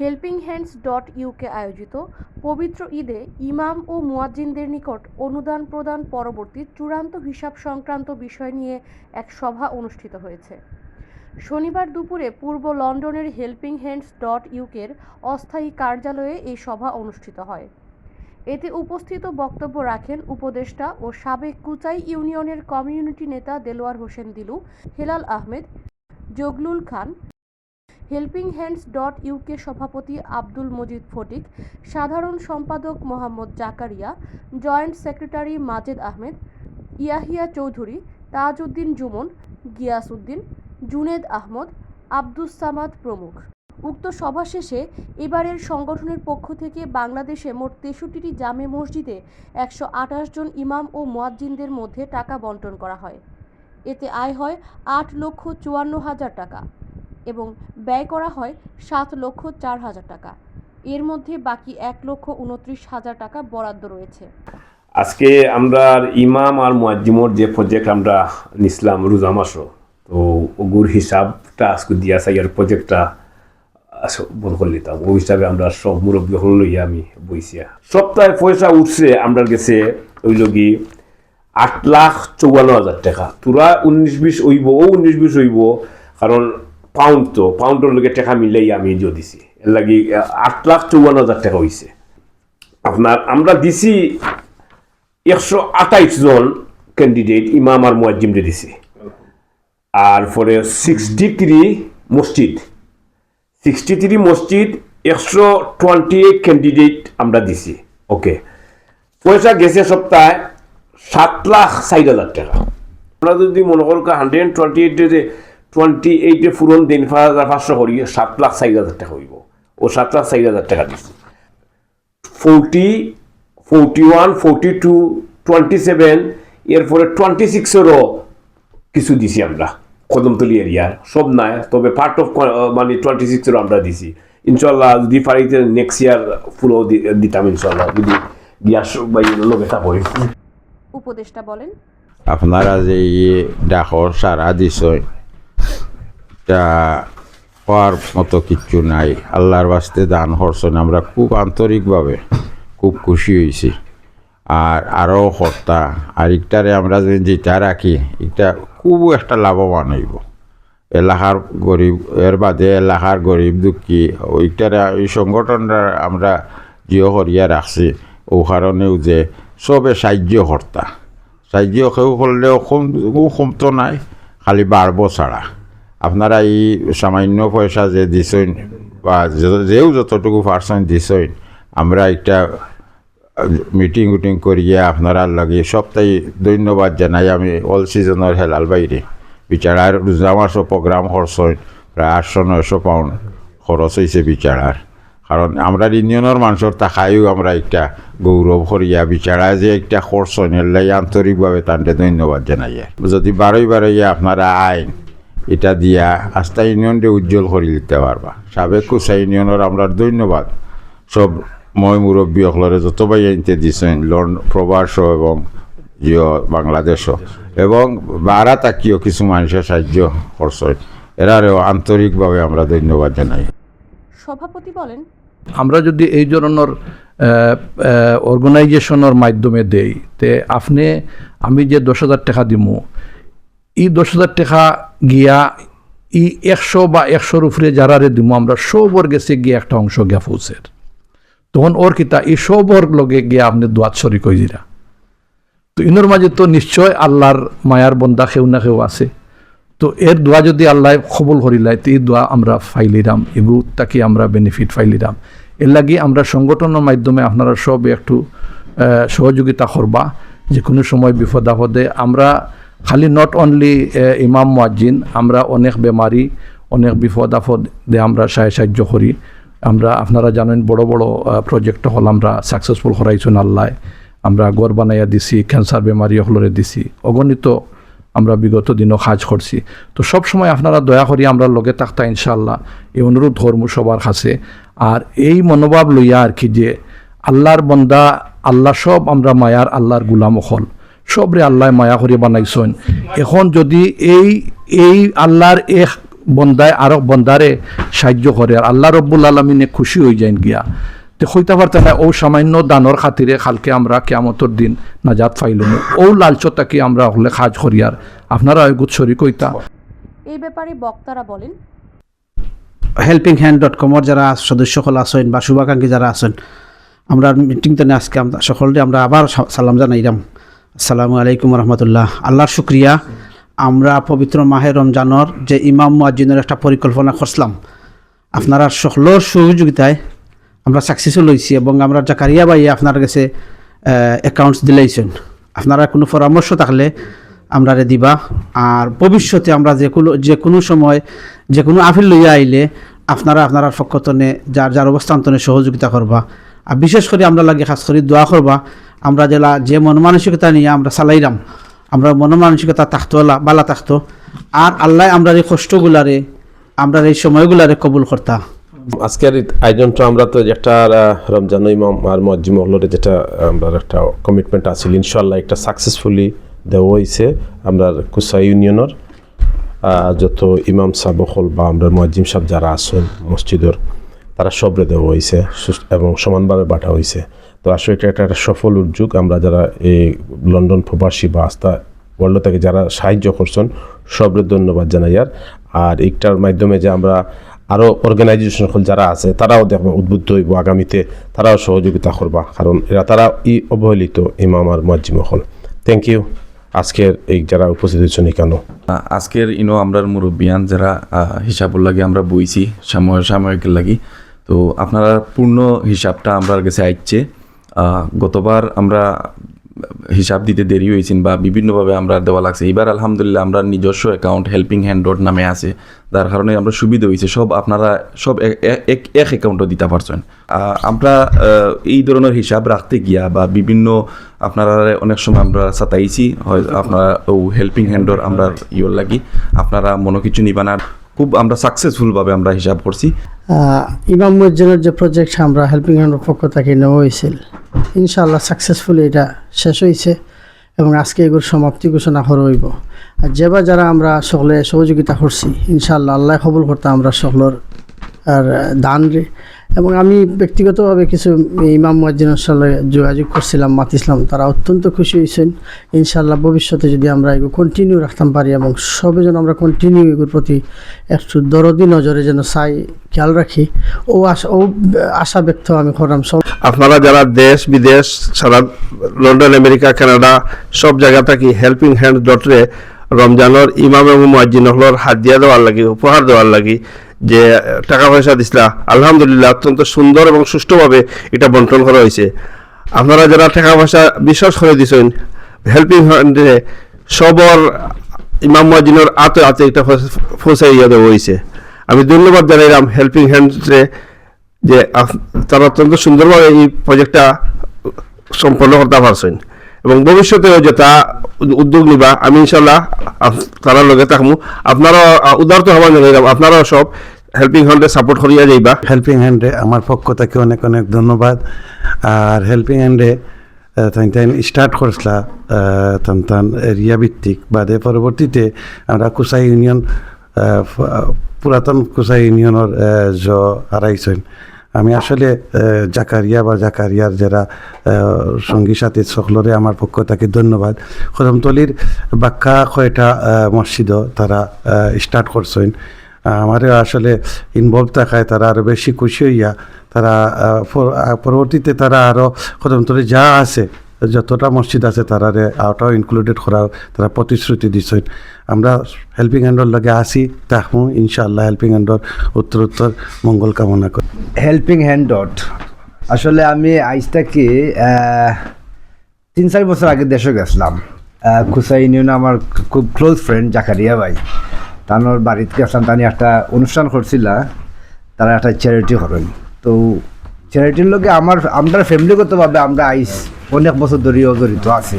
Helping hands dot UK আয়োজিত পবিত্র ঈদে ইমাম ও মুয়াজ্জিনদের নিকট অনুদান প্রদান পরবর্তী চূড়ান্ত হিসাব সংক্রান্ত বিষয় নিয়ে এক সভা অনুষ্ঠিত হয়েছে। শনিবার দুপুরে পূর্ব লন্ডনের হেল্পিং হ্যান্ডস ডট ইউকের অস্থায়ী কার্যালয়ে এই সভা অনুষ্ঠিত হয়। এতে উপস্থিত বক্তব্য রাখেন উপদেষ্টা ও সাবেক কুচাই ইউনিয়নের কমিউনিটি নেতা Delowar Hossain Dilu, Helal Ahmed, Joglul Khan helping hands dot UK সভাপতি আব্দুল মজিদ ফটিক, সাধারণ সম্পাদক মোহাম্মদ জাকারিয়া, জয়েন্ট সেক্রেটারি মাজেদ আহমেদ, ইয়াহিয়া চৌধুরী, তাজউদ্দিন জুমন, গিয়াসউদ্দিন, জুনেদ আহমদ, আব্দুস সামাদ প্রমুখ। উক্ত সভা শেষে এবারের সংগঠনের পক্ষ থেকে বাংলাদেশে মোট তেষট্টিটি জামে মসজিদে একশো আঠাশ জন ইমাম ও মোয়াজ্জিনদের মধ্যে টাকা বন্টন করা হয়। এতে আয় হয় আট লক্ষ চুয়ান্ন হাজার টাকা। এবং ব্যয় করা হয় সাত লক্ষ চার হাজার টাকা। এর মধ্যে বাকি এক লক্ষ উনত্রিশ হাজার টাকা বরাদ্দ রয়েছে। আজকে আমরা ইমাম আর মুয়াজ্জিমর যে প্রজেক্ট আমরা নিছিলাম রোজা মাসও, তো ওগুর হিসাবটা আজকে দিয়া চাই আর প্রজেক্টটা বন্ধ করে নিতাম ওই হিসাবে আমরা সব মুরব্বী হল লইয়া আমি বইছিয়া সপ্তাহে পয়সা উঠছে আমরা গেছে ওই লগি আট লাখ চৌয়ান্ন হাজার টাকা। তোরা উনিশ বিশ হইব, ও উনিশ বিশ হইব, কারণ পাউন্ড তো পাউন্ডের লগে টাকা মিলাই আমি দিও দিছি। এর লাগি আট লাখ চৌয়ান্ন হাজার টাকা হইছে আপনার আমরা দিছি একশো আঠাইশ জন ক্যান্ডিডেট ইমাম আর মুয়াজ্জিমরে দিছি। আর পরে সিক্সটি থ্রি মসজিদ সিক্সটি থ্রি মসজিদ একশো টোয়েন্টি এইট ক্যান্ডিডেট আমরা দিছি। ওকে পয়সা গেছে সপ্তাহে সাত লাখ ষাট হাজার টাকা। আমরা যদি মনে করো হান্ড্রেড টোয়েন্টি এইট টোয়েন্টি এইটে ফুরন দিন পাঁচ হাজার পাঁচশো করি সাত লাখ ষাট হাজার টাকা হইব ও সাত লাখ ষাট হাজার টাকা দিছি। Forty forty one forty two twenty seven এরপরে টোয়েন্টি সিক্সেরও কিছু দিছি আমরা কদমতলি এরিয়ার সব নাই তবে পার্ট অফ মানে টোয়েন্টি সিক্সেরও আমরা দিছি। ইনশাল্লাহ যদি পারিতে নেক্সট ইয়ার ফুলও দিতাম ইনশাল্লাহ যদি গ্যাস বা লগে থাকি উপদেষ্টা বলেন। আপনারা যে ইয়ে ডাকর সারা দিছই তা হওয়ার মতো কিচ্ছু নাই। আল্লাহর বাস্তে দান করছেন। আমরা খুব আন্তরিকভাবে খুব খুশি হয়েছি। আর আরও কর্তা, আর ইটারে আমরা যদি যেটা রাখি, এটা খুব একটা লাভবান হইব। এলাকার গরিব, এর বাদে এলাকার গরিব দুঃখী, ওইটারে এই সংগঠনটা আমরা জিও করিয়া রাখছি। ও কারণেও যে সবে সাহায্য কর্তা। সাহায্য কেউ করলেও কম কমতো নাই, খালি বাড়ব ছাড়া। আপনারা এই সামান্য পয়সা যে দিছেন বা যেও যতটুকু পারছেন দিছেন, আমরা একটা মিটিং উটিং করিয়ে আপনারা লাগে সপ্তাহে ধন্যবাদ জানাই। আমি অল সিজনের হেলাল বাইরে। বিচারার রোজা মাসও প্রোগ্রাম করছেন, প্রায় আটশো, নয়শো পাউন্ড খরচ হয়েছে বিচারার। কারণ আমরা ইউনিয়নের মানুষের তাকাইও আমরা একটা গৌরব করিয়া বিচারা যে একটা এর লাগে আন্তরিকভাবে তান্তে ধন্যবাদ জানাই যদি বারোই বারোই আপনারা আইন এটা দিয়া আস্থা ইউনিয়নকে উজ্জ্বল করে দিতে পারবা। সাবেক কুসা ইউনিয়নের আমরা ধন্যবাদ। সব মই মুরব্বী সকলরে যত বাই আনতে দিছেন লন প্রবাস এবং জিও বাংলাদেশও এবং বারা তাকিও কিছু মানুষের সাহায্য করছেন এরারেও আন্তরিকভাবে আমরা ধন্যবাদ জানাই। সভাপতি বলেন আমরা যদি এই ধরনের অর্গানাইজেশনের মাধ্যমে দেই তে আপনি আমি যে দশ হাজার টাকা দিমু এই দশ হাজার টাকা গিয়া ই একশো বা একশোর উপরে যারারে দিমু, আমরা সবর গেছে গিয়ে একটা অংশ গিয়া পৌঁছের তখন ওর কিতা এই সবর লগে গিয়া আপনি দোয়াত শরিক দিরা। তো ইনোর মাঝে তো নিশ্চয় আল্লাহর মায়ার বন্দা কেউ না কেউ আছে। তো এর দোয়া যদি আল্লাহ কবল করিলাই তো এই দোয়া আমরা ফাইলিরাম এগু তাকে আমরা বেনিফিট ফাইলিরাম এর লাগি আমরা সংগঠনের মাধ্যমে আপনারা সব একটু সহযোগিতা করবা। যে কোনো সময় বিপদ আপদে আমরা খালি নট অনলি ইমাম মুয়াজ্জিন, আমরা অনেক বেমারি, অনেক বিপদ আপদ আমরা সাহায্য সাহায্য করি। আমরা, আপনারা জানেন, বড় বড় প্রজেক্ট হল আমরা সাকসেসফুল করাইছেন আল্লাহ। আমরা গড় বানাইয়া দিছি ক্যান্সার বেমারি হলরে দিছি। অগণিত আমরা বিগত দিনও কাজ করছি। তো সব সময় আপনারা দয়া করি আমরা লগে থাকতা ইনশাল্লাহ এই অনুরোধ ধর্ম সবার কাছে। আর এই মনোভাব লইয়া আর কি যে আল্লাহর বন্দা, আল্লাহ সব আমরা মায়ার, আল্লাহর গুলাম হল। সবরে আল্লাহ মায়া করে বানাইছেন এখন যদি এই এই আল্লাহর এক বন্দায় আরও বন্দারে সাহায্য করে আর আল্লাহ রব্বুল আলমিনে খুশি হয়ে যায় গিয়া। তো হইতে পারতে না ও সামান্য দানর খাতিরে খালকে আমরা কেমতর দিন নাজাত ফাইলুম ও লালচতাকে আমরা হলে খাজ করিয়ার আপনারা এগুত শরিক হইতা এই ব্যাপারে বক্তারা বলেন। হেল্পিং হ্যান্ড ডট কমর যারা সদস্য সদস্যসকল আছেন বা শুভাকাঙ্ক্ষী যারা আছেন আমরা মিটিং তো আজকে আমরা সকলকে আমরা আবার সালাম জানাইলাম। আসসালামু আলাইকুম রহমতুল্লাহ। আল্লাহর শুক্রিয়া। আমরা পবিত্র মাহে রমজানর যে ইমাম মুয়াজ্জিনের একটা পরিকল্পনা করছিলাম। আপনারা সকলের সহযোগিতায় আমরা সাকসেসফুল হয়েছি এবং আমরা জাকারিয়া ভাই আপনার কাছে অ্যাকাউন্টস দিলাইছেন। আপনারা কোনো পরামর্শ থাকলে আমরা দিবা। আর ভবিষ্যতে আমরা যে কোনো যে কোনো সময়, যে কোনো আফিল লইয়া আইলে আপনারা আপনারা পক্ষতনে যার যার অবস্থান্তনে সহযোগিতা করবা। আর বিশেষ করে আমরা লাগে খাস করে দোয়া করবা। আমরা জেলা যে মন মানসিকতা নিয়ে আমরা চালাইলাম আমরা মন মানসিকতা থাকতো বালা থাকতো আর আল্লাহ আমরা এই কষ্টগুলারে আমরা এই সময়গুলারে কবুল করতা। আজকের আয়োজনটা আমরা তো আহ, রমজান ইমাম আর মজ্জিম হলরে যেটা আমরা একটা কমিটমেন্ট আছিল ইনশাল্লাহ একটা সাকসেসফুলি দেওয়া হয়েছে আমরা কুসা ইউনিয়নের যত ইমাম সাহেব হল বা আমরা মজ্জিম সাহেব যারা আছেন মসজিদের তারা সবরে দেওয়া হয়েছে এবং সমানভাবে বাটা হয়েছে তো আসলে এটা একটা সফল উদ্যোগ। আমরা যারা এই লন্ডন প্রবাসী বা আস্থা ওয়ার্ল্ড থেকে যারা সাহায্য করছেন সবরে ধন্যবাদ জানাই। আর আর এইটার মাধ্যমে যে আমরা আরও অর্গানাইজেশন যারা আছে তারাও দেখবে উদ্বুদ্ধ হইব আগামীতে তারাও সহযোগিতা করবা। কারণ এরা তারা ই অবহেলিত ইমাম আর হল। থ্যাংক ইউ আজকের এই যারা উপস্থিত হয়েছেন আহ, আজকের ইনো আমরার মুরব্বিয়ান যারা হিসাবর লাগি আমরা বইছি সময় সাময়িকের লাগি। তো আপনারা পূর্ণ হিসাবটা আমরার কাছে আইচ্ছে। গতবার আমরা হিসাব দিতে দেরি হয়েছেন বা বিভিন্নভাবে আমরা দেওয়া লাগছে। এবার আলহামদুলিল্লাহ আমরা নিজস্ব অ্যাকাউন্ট হেল্পিং হ্যান্ড ডট নামে আছে, যার কারণে আমরা সুবিধা হয়েছে। সব আপনারা সব এক- এক- অ্যাকাউন্টও দিতে পারছেন। আমরা এই ধরনের হিসাব রাখতে গিয়া বা বিভিন্ন আপনারা অনেক সময় আমরা সাতাইছি হয় আপনারা ও হেল্পিং হ্যান্ডর আমরা ইয়োর লাগি, আপনারা মনে কিছু নিবানার খুব আমরা সাকসেসফুলভাবে আমরা হিসাব করছি। ইমাম মজ্জিনের যে প্রজেক্ট আমরা হেল্পিং হ্যান্ডের পক্ষ থেকে নেওয়া হয়েছিল ইনশাআল্লাহ সাকসেসফুলি এটা শেষ হয়েছে এবং আজকে এগুলোর সমাপ্তি ঘোষণা করা হইব। আর যেবার যারা আমরা সকলে সহযোগিতা করছি, ইনশাআল্লাহ আল্লাহ কবুল করতে আমরা সকলের আর দান এবং আমি ব্যক্তিগতভাবে কিছু ইমাম মুয়াজ্জিনের সাথে যোগাযোগ করছিলাম মাতিছিলাম তারা অত্যন্ত খুশি হয়েছেন। ইনশাআল্লাহ ভবিষ্যতে যদি আমরা এগুলো কন্টিনিউ রাখতাম পারি এবং সবে যেন আমরা কন্টিনিউ এগুলোর প্রতি একটু দরদি নজরে যেন চাই, খেয়াল রাখি। ও আশা ও আশা ব্যক্ত আমি করলাম। সব আপনারা যারা দেশ, বিদেশ, সারা লন্ডন আমেরিকা কানাডা সব জায়গা থাকি হেল্পিং হ্যান্ড ডটরে রমজানের ইমাম এবং মুয়াজ্জিন হলর হাত দিয়া দেওয়ার লাগি, উপহার দেওয়ার লাগি যে টাকা পয়সা দিছিলা, আলহামদুলিল্লাহ অত্যন্ত সুন্দর এবং সুষ্ঠুভাবে এটা বন্টন করা হয়েছে। আপনারা যারা টাকা পয়সা বিশ্বাস করে দিছেন হেল্পিং হ্যান্ডে সবর ইমাম মুয়াজ্জিনের আতে আতে এটা পৌঁছাইয়া দেওয়া হয়েছে। আমি ধন্যবাদ জানাইলাম হেল্পিং হ্যান্ডসে যে তারা অত্যন্ত সুন্দরভাবে এই প্রজেক্টটা সম্পন্ন করতে পারছেন। এবং ভবিষ্যতেও যে তা উদ্যোগ নিবা, আমি ইনশাল্লাহ তারা লগে থাকব আপনারা উদারত হওয়ার জানাইলাম আপনারাও সব হেল্পিং হ্যান্ডে সাপোর্ট করিয়া যাইবা। হেল্পিং হ্যান্ডে আমার পক্ষ থেকে অনেক অনেক ধন্যবাদ। আর হেল্পিং হ্যান্ডে তাই তাই স্টার্ট করছিলা তান তান এরিয়া ভিত্তিক। বাদে পরবর্তীতে আমরা কুসাই ইউনিয়ন পুরাতন কুসাই ইউনিয়নের জ হারাইছেন আমি আসলে জাকারিয়া বা জাকারিয়ার যারা সঙ্গী সাথী সকলরে আমার পক্ষ থেকে ধন্যবাদ। কদমতলির বাক্যা কয়টা মসজিদ তারা স্টার্ট করছেন। আমারও আসলে ইনভলভ থাকায় তারা আরও বেশি খুশি হইয়া তারা পরবর্তীতে তারা আরও কদমতলে যা আছে যতটা মসজিদ আছে তারারে আওটাও ইনক্লুডেড করার তারা প্রতিশ্রুতি দিচ্ছেন আমরা হেল্পিং হ্যান্ডর লগে আসি তাহমু ইনশাআল্লাহ হেল্পিং হ্যান্ডর উত্তর উত্তর মঙ্গল কামনা করি। হেল্পিং হ্যান্ড ডট আসলে আমি আইসটাকে তিন চার বছর আগে দেশে গেছিলাম খুসা ইউনিয়ন আমার খুব ক্লোজ ফ্রেন্ড জাকারিয়া ভাই। তানোর বাড়িতে গেছিলাম তানি একটা অনুষ্ঠান করছিল তারা একটা চ্যারিটি করেন তো চ্যারিটির লোকে আমার আমরা ফ্যামিলিগতভাবে আমরা আইস অনেক বছর ধরেও জড়িত আছে।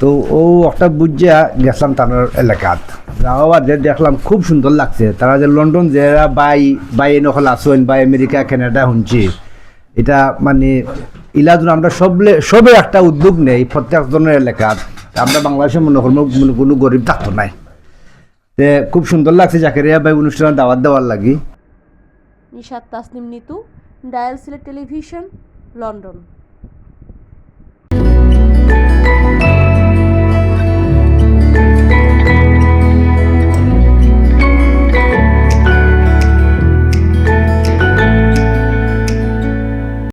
তো ও একটা বুঝিয়া গেছিলাম তার এলাকাত। যাওয়া যে দেখলাম খুব সুন্দর লাগছে। তারা যে লন্ডন যারা বাই বাই নকল আসেন বা আমেরিকা, কানাডা শুনছি এটা মানে ইলাদুন আমরা সবলে, সবে একটা উদ্যোগ নেই প্রত্যেক জনের এলাকাত। আমরা বাংলাদেশে মনে করব কোনো গরিব থাকতো নাই। তে খুব সুন্দর লাগছে জাকেরিয়া ভাই অনুষ্ঠানে দাওয়াত দেওয়ার লাগি। Nishad Tasnim Nitu. Dial Sylhet television London.